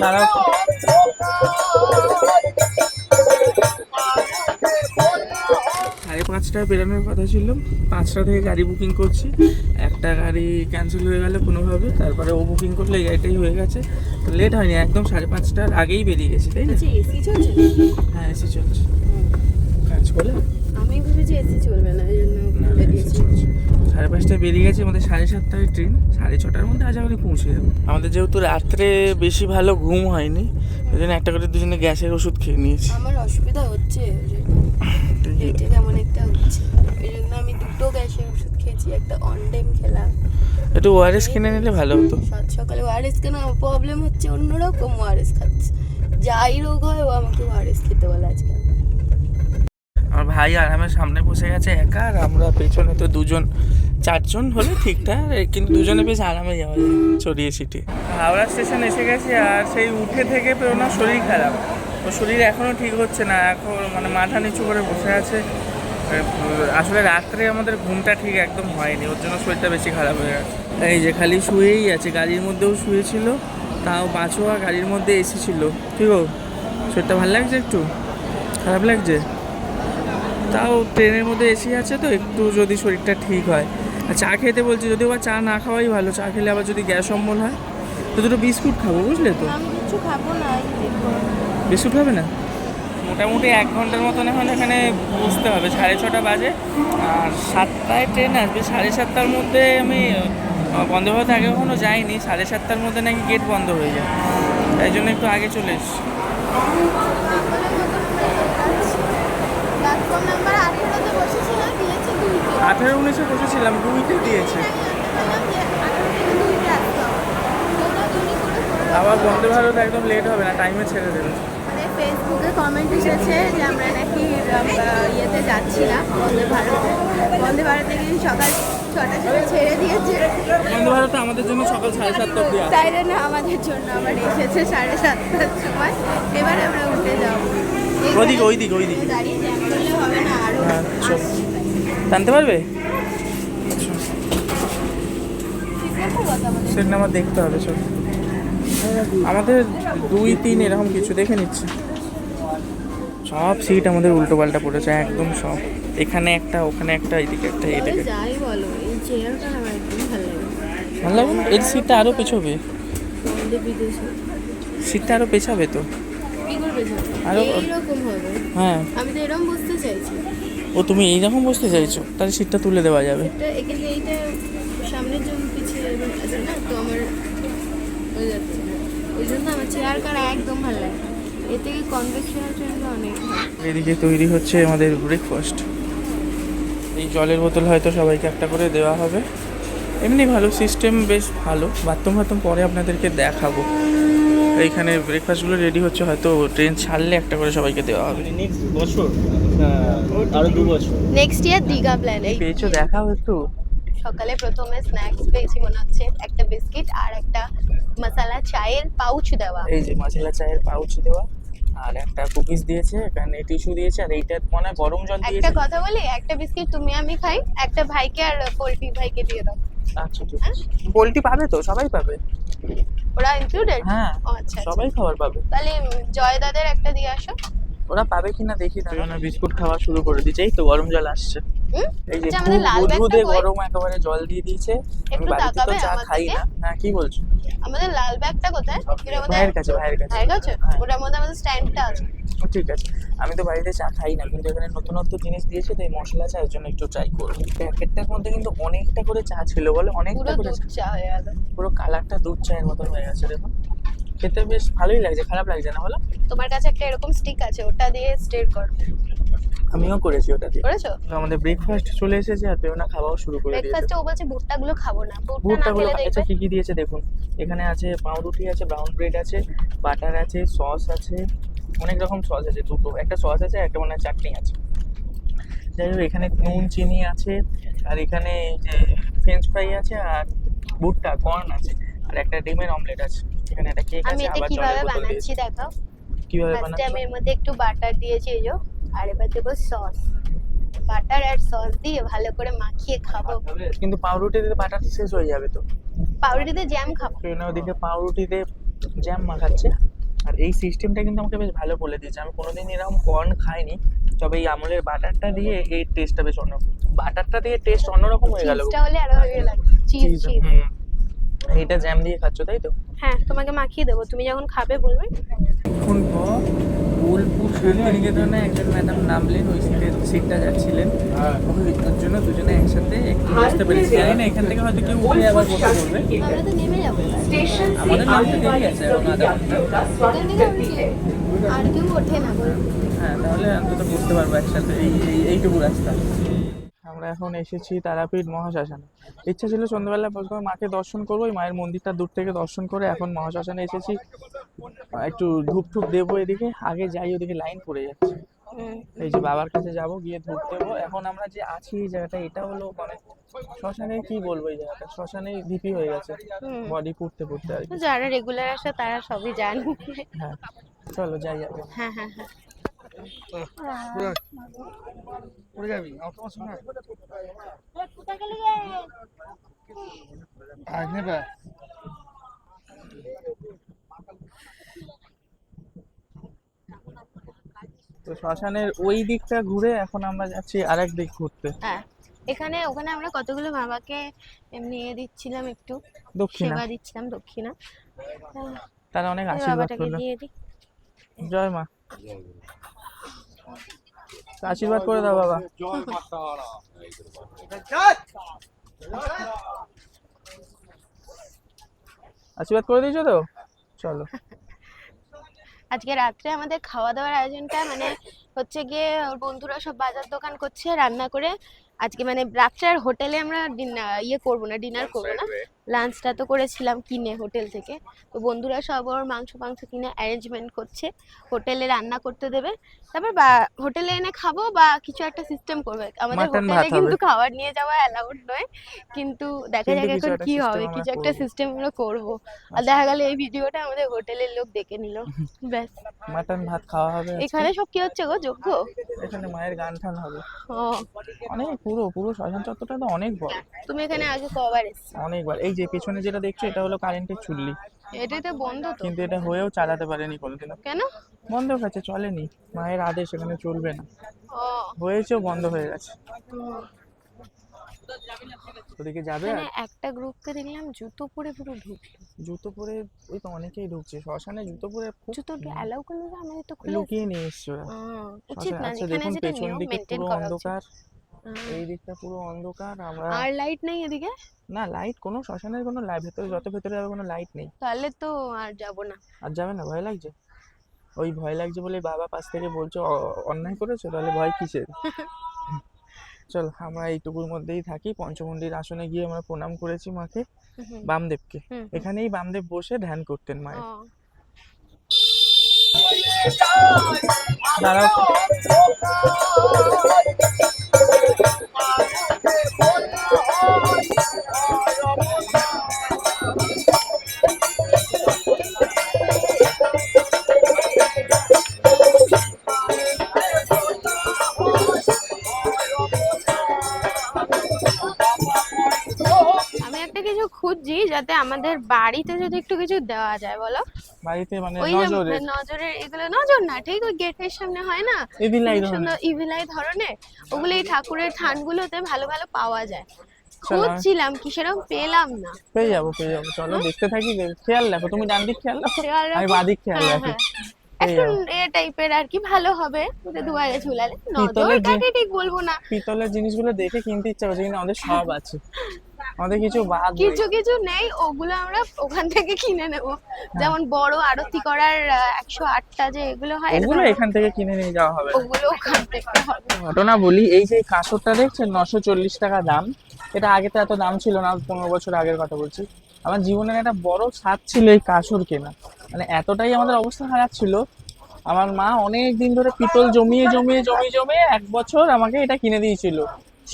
দাঁড়াও সাড়ে পাঁচটায় বেরোনোর কথা ছিল। পাঁচটা থেকে গাড়ি বুকিং করছি। একটা গাড়ি ক্যান্সেল হয়ে গেল কোনোভাবে। তারপরে ও বুকিং করলে এই গাড়িটাই হয়ে গেছে। লেট হয়নি একদম সাড়ে পাঁচটার আগেই বেরিয়ে গেছি তাই না? আচ্ছা হ্যাঁ এসি চলছে। বেরিয়ে গেছে আমাদের সাড়ে সাতটায় ট্রেন। সাড়ে ছটার মধ্যে আজ আমাদের পৌঁছে যাব। আমাদের যেহেতু রাত্রে বেশি ভালো ঘুম হয়নি ওই জন্য একটা করে দুজনে গ্যাসের ওষুধ খেয়ে নিয়েছি। আমার অসুবিধা হচ্ছে পেটে কেমন একটা হচ্ছে। এই জন্য আমি দুটো গ্যাসের ওষুধ খেয়েছি একটা অন টাইম খেলাম। একটু ওআরএস কিনে নিলে ভালো হতো। সাত সকালে ওয়ারেস কেন? প্রবলেম হচ্ছে অন্যরকম ওয়ারেস খাচ্ছে। যাই রোগ হয় ও আমাকে ওয়ারেস খেতে বলে আজকে আমার ভাই আরামের সামনে বসে গেছে একা, আর আমরা পেছনে তো দুজন, চারজন হলে ঠিকঠাক কিন্তু দুজনে বেশ আরামে যাওয়া যায়, ছড়িয়ে ছিটিয়ে। হাওড়া স্টেশন এসে গেছি, আর সেই উঠে থেকে ওনার শরীর খারাপ। ও শরীর এখনও ঠিক হচ্ছে না, এখন মানে মাথা নিচু করে বসে আছে। আসলে রাত্রে আমাদের ঘুমটা ঠিক একদম হয়নি, ওর জন্য শরীরটা বেশি খারাপ হয়ে গেছে। এই যে খালি শুয়েই আছে, গাড়ির মধ্যেও শুয়েছিল, তাও বাঁচোয়া গাড়ির মধ্যে এসি ছিল ঠিক ও শরীরটা ভালো লাগছে একটু? খারাপ লাগছে? তাও ট্রেনের মধ্যে এসি আছে তো একটু যদি শরীরটা ঠিক হয়। আর চা খেতে বলছি যদি আবার চা না খাওয়াই ভালো চা খেলে আবার যদি গ্যাস অম্বল হয় তো দুটো বিস্কুট খাব বুঝলে তো? বিস্কুট খাবে না? মোটামুটি এক ঘণ্টার মতন এখন এখানে বুঝতে হবে সাড়ে ছটা বাজে। আর সাতটায় ট্রেন আসবে সাড়ে সাতটার মধ্যে আমি বন্ধ বন্ধে ভারত আগে কখনো যাইনি সাড়ে সাতটার মধ্যে নাকি গেট বন্ধ হয়ে যায়। তাই জন্য একটু আগে চলে এসছি। আঠেরো উনিশে বসেছিলাম দুইতে দিয়েছে। আবার বন্দে ভারত একদম লেট হবে না টাইমে ছেড়ে দেবে। মানে ফেসবুকে কমেন্ট এসেছে যে আমরা নাকি ইয়েতে যাচ্ছি না বন্দে ভারতে। বন্দে ভারতে কিন্তু সকাল ছটার সময় ছেড়ে দিয়েছে। বন্দে ভারত আমাদের জন্য সকাল সাড়ে সাতটা অব্দি তাই না আমাদের জন্য আবার এসেছে সাড়ে সাতটার সময়। এবার আমরা উঠে যাব। ওইদিকে ওইদিকে ওইদিকে। দাঁড়িয়ে জ্যাম করলে হবে না আরও জানতে পারবে? সেটা আমার দেখতে হবে সব। আমাদের দুই তিন এরকম কিছু দেখে নিচ্ছে। সব সিট আমাদের উল্টো পাল্টা পড়েছে একদম সব। এখানে একটা ওখানে একটা এদিকে একটা তবে এইদিকে যাই বলো এই চেয়ারটা আমার একদম ভালো লাগে? এর সিটটা আরও পেছবে সিটটা আরও পেছাবে? তো আরো- হবে। হ্যাঁ। আমি তো এরকম বুঝতে চাইছি। ও তুমি এইরকম বসতে চাইছো তাহলে সিটটা তুলে দেওয়া যাবে। এটা এখানে এইটা সামনের জন্য পিছিয়ে আছে না তো আমার হয়ে যাচ্ছে। ওই জন্য আমার চেয়ার কার একদম ভালো লাগে এর থেকে কনভেকশনাল ট্রেনটা অনেক ভালো। এদিকে তৈরি হচ্ছে আমাদের ব্রেকফাস্ট এই জলের বোতল হয়তো সবাইকে একটা করে দেওয়া হবে। এমনি ভালো সিস্টেম বেশ ভালো। বাথরুম ফাথরুম পরে আপনাদেরকে দেখাবো। এইখানে ব্রেকফাস্টগুলো রেডি হচ্ছে হয়তো ট্রেন ছাড়লে একটা করে সবাইকে দেওয়া হবে। নেক্সট বছর আরও দু বছর। নেক্সট ইয়ার দীঘা প্ল্যান এই পেয়েছ দেখাও একটু। সকালে প্রথমে স্ন্যাক্স পেয়েছি মনে হচ্ছে একটা বিস্কিট আর একটা মশালা চায়ের পাউচ দেওয়া। এই যে মাছেলা চায়ের পাউচ দেওয়া আর একটা কুকিজ দিয়েছে এখানে টিস্যু দিয়েছে আর এইটা মনে হয় গরম জল একটা কথা বলি একটা বিস্কিট তুমি আমি খাই একটা ভাইকে আর পোল্ট্রি ভাইকে দিয়ে দাও। আচ্ছা ঠিক আছে। পোলট্রি পাবে তো? সবাই পাবে? ওরা ইনক্লুডেড হ্যাঁ আচ্ছা আচ্ছা। সবাই খাবার পাবে। তাহলে জয় দাদের একটা দিয়ে আসো। ওরা পাবে কিনা দেখি তার জন্য বিস্কুট খাওয়া শুরু করে দিয়েছে এই তো গরম জল আসছে? এই যে আচ্ছা, আমাদের লাল ব্যাগটা দুধে গরম একেবারে জল দিয়ে দিয়েছে। আমি বাড়িতে তো চা খাই না। হ্যাঁ কি বলছো? আমাদের লাল ব্যাগটা কোথায়? ভাইয়ের কাছে ভাইয়ের কাছে। ভাইয়ের কাছে? হ্যাঁ। ওটার মধ্যে আমাদের স্ট্যান্ডটা আছে। ঠিক আছে। আমি তো বাড়িতে চা খাই না কিন্তু এখানে নতুনত্ব জিনিস দিয়েছে তো এই মশলা চায়ের জন্য একটু ট্রাই করব। প্যাকেটটার মধ্যে কিন্তু অনেকটা করে চা ছিল বলে অনেকটা করে চা। চা হয়ে গেল। পুরো কালারটা দুধ চায়ের মতন হয়ে গেছে দেখুন। খেতে বেশ ভালোই লাগছে খারাপ লাগছে না বলো? তোমার কাছে একটা এরকম স্টিক আছে ওটা দিয়ে স্টের কর। আমিও করেছি ওটা দিয়ে। করেছ? তো আমাদের ব্রেকফাস্ট চলে এসেছে আর পেওনা খাওয়াও শুরু করে দিয়েছে। ব্রেকফাস্টে ও বলছে ভুট্টা গুলো খাব না ভুট্টা না ভুট্টা গুলো খেলে আচ্ছা কি কি দিয়েছে দেখুন। এখানে আছে পাউরুটি আছে ব্রাউন ব্রেড আছে বাটার আছে সস আছে অনেক রকম সস আছে দুটো। একটা সস আছে একটা মনে হয় চাটনি আছে। যাই হোক এখানে নুন চিনি আছে আর এখানে যে ফ্রেঞ্চ ফ্রাই আছে আর ভুট্টা কর্ন আছে আর একটা ডিমের অমলেট আছে। এখানে একটা কেক আছে আবার কীভাবে জলের বোতল বানাচ্ছি দিয়েছে। কীভাবে ফার্স্টে আমি এর মধ্যে একটু বাটার দিয়েছি এই যে। আর এবার দেবো সস বাটার আর সস দিয়ে ভালো করে মাখিয়ে খাব। কিন্তু পাউরুটি দিতে বাটারটা শেষ হয়ে যাবে তো। পাউরুটিতে জ্যাম খাব। ট্রেনে ওদিকে পাউরুটিতে জ্যাম মাখাচ্ছে। আর এই সিস্টেমটা কিন্তু আমাকে বেশ ভালো বলে দিয়েছে। আমি কোনোদিন এরকম কর্ন খাইনি তবে এই আমলের বাটারটা দিয়ে এই টেস্টটা বেশ অন্য বাটারটা দিয়ে টেস্ট অন্যরকম হয়ে গেল। চিজটা হলে আরও ভালো লাগে। চিজ চিজ এইটা জ্যাম দিয়ে খাচ্ছ তাই তো? হ্যাঁ তোমাকে মাখিয়ে দেবো। তুমি যখন খাবে বলবে। এখন পর বোলপুর শান্তিনিকেতনে একজন ম্যাডাম নামলেন ওই সিটের সিটটা যাচ্ছিলেন। ওই ওর জন্য দুজনে একসাথে একটু বসতে পেরেছি জানি না এখান থেকে হয়তো কেউ উঠে আবার বসে পড়বে আমরা তো নেমে যাব। আমাদের নামতে দেরি আছে এখন আধা ঘণ্টা। আর কেউ- ওঠে না। বলব হ্যাঁ তাহলে অন্তত বুঝতে পারব একসাথে এই এই এইটুকু রাস্তা। আমরা এখন এসেছি তারাপীঠ মহাশ্মশানে। ইচ্ছা ছিল সন্ধ্যাবেলা প্রথমে মাকে দর্শন করব ওই মায়ের মন্দিরটা দূর থেকে দর্শন করে এখন মহাশ্মশানে এসেছি। একটু ধূপ ঠুপ দেবো এদিকে আগে যাই ওদিকে লাইন পড়ে যাচ্ছে। এই যে বাবার কাছে যাব গিয়ে ধূপ দেবো। এখন আমরা যে আছি এই জায়গাটা এটা হলো মানে শ্মশানে কি বলব এই জায়গাটা? শ্মশানে ধিপি হয়ে গেছে। বডি পুড়তে পুড়তে আর যারা রেগুলার আসে তারা সবই জানে। হ্যাঁ চলো যাই যাবে হ্যাঁ হ্যাঁ হ্যাঁ। তো শ্মশানের ওই দিকটা ঘুরে এখন আমরা যাচ্ছি আরেক দিক ঘুরতে। হ্যাঁ এখানে ওখানে আমরা কতগুলো বাবাকে এমনি ইয়ে দিচ্ছিলাম একটু দক্ষিণা। সেবা দিচ্ছিলাম দক্ষিণা। হ্যাঁ, তারা অনেক আশীর্বাদ বাবাটাকে করল। জয় মা। আশীর্বাদ করে দাও, বাবা। আশীর্বাদ করে দিয়েছ তো? চলো। আজকে রাত্রে আমাদের খাওয়া দাওয়ার আয়োজনটা মানে হচ্ছে গিয়ে ওর বন্ধুরা সব বাজার দোকান করছে, রান্না করে। আজকে মানে রাত্রে আর হোটেলে আমরা ইয়ে করব না ডিনার করব না। লাঞ্চটা তো করেছিলাম কিনে হোটেল থেকে। তো বন্ধুরা সব ওর মাংস মাংস কিনে অ্যারেঞ্জমেন্ট করছে। হোটেলে রান্না করতে দেবে। তারপর বা হোটেলে এনে খাব বা কিছু একটা সিস্টেম করবে। আমাদের হোটেলে কিন্তু খাবার নিয়ে যাওয়া অ্যালাউড নয়। কিন্তু দেখা যাক এখন কি হবে কিছু একটা সিস্টেম আমরা করব। আর দেখা গেল এই ভিডিওটা আমাদের হোটেলের লোক দেখে নিল। ব্যাস। মাটন ভাত খাওয়া হবে এখানে সব কি হচ্ছে গো? যোগ্য? এখানে মায়ের গান টান হবে। ও। অনেক পুরো পুরো শ্মশান চত্বরটা তো অনেক বড়। তুমি এখানে আগে কবার এসছো। অনেকবার। এই যে পেছনে যেটা দেখছ এটা হলো কারেন্টের চুল্লি। এটাই তো বন্ধ তো। কিন্তু এটা হয়েও চালাতে পারেনি কোনোদিনও। কেন? বন্ধ গেছে চলেনি। মায়ের আদেশ এখানে চলবে না। ও। হয়েছেও বন্ধ হয়ে গেছে। ওদিকে যাবে এখানে একটা গ্রুপকে দেখলাম জুতো পরে পুরো ঢুকলো। জুতো পরে ওই তো অনেকেই ঢুকছে। শ্মশানে জুতো পরে জুতো অ্যালাউ করল না? আমাদের তো খুলে লুকিয়ে নিয়ে এসছে উচিত না আচ্ছা যেখানে দেখুন যেটা নিয়ম মেনটেন করা উচিত। অন্ধকার এই দিকটা পুরো অন্ধকার আমরা আর লাইট নেই এদিকে? না লাইট কোনো শ্মশানের কোনো লাইট ভেতরে যত ভেতরে যাবে কোনো লাইট নেই। তাহলে তো আর যাব না। আর যাবে না? ভয় লাগছে? ওই ভয় লাগছে বলে বাবা পাশ থেকে বলছো অন্যায় করেছ? তাহলে ভয় কিসের? চল আমরা এইটুকুর মধ্যেই থাকি। পঞ্চমন্দির আসনে গিয়ে আমরা প্রণাম করেছি মাকে বামদেবকে। এখানেই বামদেব বসে ধ্যান করতেন মায়ের। দাঁড়াও। কিছু খুঁজছি যাতে আমাদের বাড়িতে যদি একটু কিছু দেওয়া যায় বলো? বাড়িতে মানে নজরে। নজরের এগুলো নজর না ঠিক ওই গেটের সামনে হয় না? ইভিলাই ধরনের। ওগুলো এই ঠাকুরের থানগুলোতে ভালো ভালো পাওয়া যায়। খুঁজছিলাম কি সেরকম পেলাম না। পেয়ে যাব পেয়ে যাব। চলো দেখতে থাকি খেয়াল রাখো তুমি ডান দিক খেয়াল রাখো আমি রাখো। বাদিক খেয়াল হ্যাঁ, রাখি। হ্যাঁ। একটু এ টাইপের আর কি ভালো হবে ওটা দুয়ারে ঝুলালে। নজর কাটে ঠিক বলব না। পিতলের জিনিসগুলো দেখে কিনতে ইচ্ছা করছে কিন্তু আমাদের সব আছে। আমাদের কিছু বাদ কিছু কিছু নেই ওগুলো আমরা ওখান থেকে কিনে নেব। যেমন বড় আরতি করার একশো আটটা যে এগুলো হয় ওগুলো এখান থেকে কিনে নিয়ে যাওয়া হবে। ওগুলো ওখান থেকে হবে। ঘটনা বলি এই যে কাঁসরটা দেখছেন নশো চল্লিশ টাকা দাম। এটা আগে তো এত দাম ছিল না পনেরো বছর আগের কথা বলছি। আমার জীবনের একটা বড় স্বাদ ছিল এই কাঁসর কেনা। মানে এতটাই আমাদের অবস্থা খারাপ ছিল। আমার মা অনেক দিন ধরে পিতল জমিয়ে জমিয়ে জমিয়ে জমিয়ে এক বছর আমাকে এটা কিনে দিয়েছিল।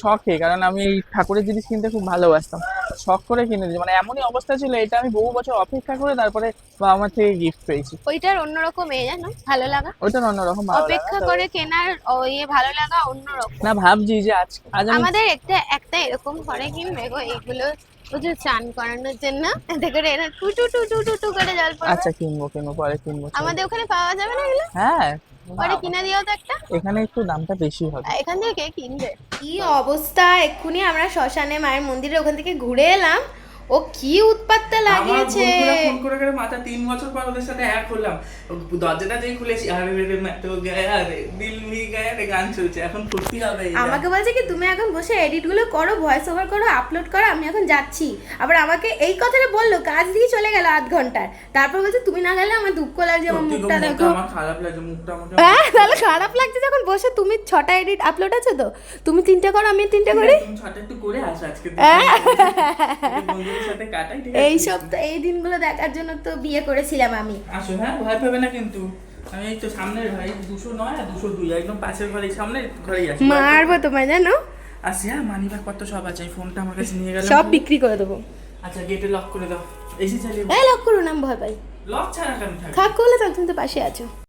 শখে কারণ আমি এই ঠাকুরের জিনিস কিনতে খুব ভালোবাসতাম। শখ করে কিনে দিয়েছি। মানে এমনই অবস্থা ছিল এটা আমি বহু বছর অপেক্ষা করে তারপরে বাবা মার থেকে গিফট পেয়েছি। ওইটার অন্যরকম এ জানো? ভালো লাগা? ওইটার অন্যরকম অপেক্ষা করে কেনার ও ইয়ে ভালো লাগা অন্যরকম। না ভাবছি যে আজ আজ আমাদের একটা একটা এরকম করে কিনবে গো এইগুলো ওই যে চান করানোর জন্য। এতে করে এরা two two two two two two করে জল পড়বে। আচ্ছা কিনবো কিনবো পরে কিনবো আমাদের ওখানে পাওয়া যাবে না এগুলো? হ্যাঁ। পরে কিনে দিও তো একটা। এখানে একটু দামটা বেশি হবে। এখান থেকে কে কিনবে? কি অবস্থা? এক্ষুনি আমরা শ্মশানে মায়ের মন্দিরে ওখান থেকে ঘুরে এলাম। ও কি উৎপাতটা লাগিয়েছে? ফোন করে করে মাথা তিন বছর পর ওদের সাথে এক হলাম। দরজাটা যেই খুলেছি আরে রে মে তো গায়া রে দিল মি গায়া রে গান চলছে এখন ফুর্তি হবে আমাকে বলছে কি তুমি এখন বসে এডিটগুলো করো ভয়েস ওভার করো আপলোড করো আমি এখন যাচ্ছি। আবার আমাকে এই কথাটা বলল কাজ দিয়ে চলে গেল আধ ঘণ্টার তারপর বলছে তুমি না গেলে আমার দুঃখ লাগছে আমার মুখটা দেখো। আমার খারাপ লাগছে মুখটা আমাকে হ্যাঁ তাহলে খারাপ লাগছে যখন বসে তুমি ছটা এডিট আপলোড আছে তো? তুমি তিনটে করো আমি তিনটে করি? ছটা একটু করে আসো আজকে হ্যাঁ। সাথে কাটাই ঠিক আছে? এই এই দিনগুলো দেখার জন্য তো বিয়ে করেছিলাম আমি। আসো হ্যাঁ ভয় পাবে না কিন্তু। আমি এই তো সামনের ঘরে দুশো নয় আর দুশো দুই একদম পাশের ঘরে সামনের ঘরেই আছি। মারবো তোমায় জানো? আসি হ্যাঁ মানি ব্যাগ কত সব আছে ফোনটা আমার কাছে নিয়ে সব বিক্রি করে দেবো। আচ্ছা গেটে লক করে দাও। এসি চালিয়ে এই লক করুন আমি ভয় পাই। লক ছাড়া কেন খাক করলে তখন তুমি তো পাশে আছো।